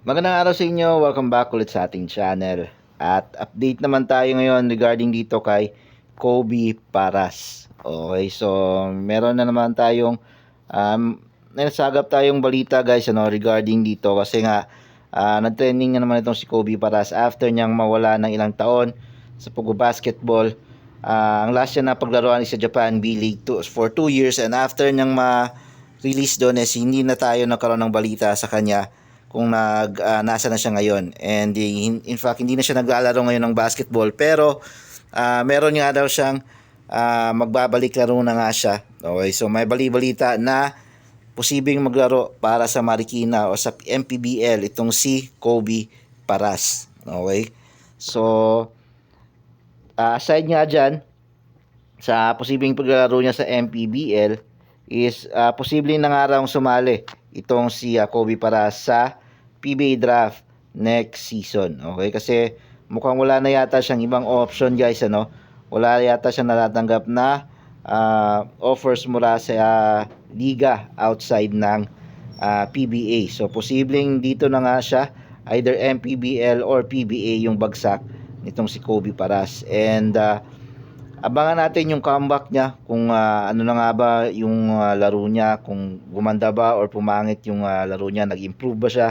Magandang araw sa inyo. Welcome back ulit sa ating channel. At update naman tayo ngayon regarding dito kay Kobe Paras. Okay, so meron na naman tayong um, nasagap tayong balita guys ano, regarding dito kasi nga ah, nag-trending na naman itong si Kobe Paras after niyang mawala ng ilang taon sa pag-basketball. Ah, ang last niya na paglaruan is sa Japan B-League for 2 years and after niyang ma-release doon is hindi na tayo nagkaroon ng balita sa kanya kung nag ah, nasa na siya ngayon. And in, in fact hindi na siya naglalaro ngayon ng basketball. Pero ah, meron nga daw siyang ah, magbabalik laro na nga siya. Okay so may bali-balita na posibleng maglaro para sa Marikina o sa MPBL itong si Kobe Paras. Okay so ah, aside nga dyan sa posibleng paglalaro niya sa MPBL is ah, posibleng na sumali itong si ah, Kobe para sa PBA draft next season. Okay? Kasi mukhang wala na yata siyang ibang option guys ano. Wala yata siyang natatanggap na ah, offers mula sa ah, liga outside ng ah, PBA. So posibleng dito na nga siya either MPBL or PBA yung bagsak nitong si Kobe Paras. And ah, abangan natin yung comeback niya kung ah, ano na nga ba yung ah, laro niya kung gumanda ba or pumangit yung ah, laro niya nag-improve ba siya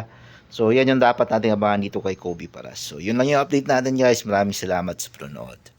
so yan yung dapat natin abangan dito kay Kobe Paras so yun lang yung update natin guys. Maraming salamat sa panonood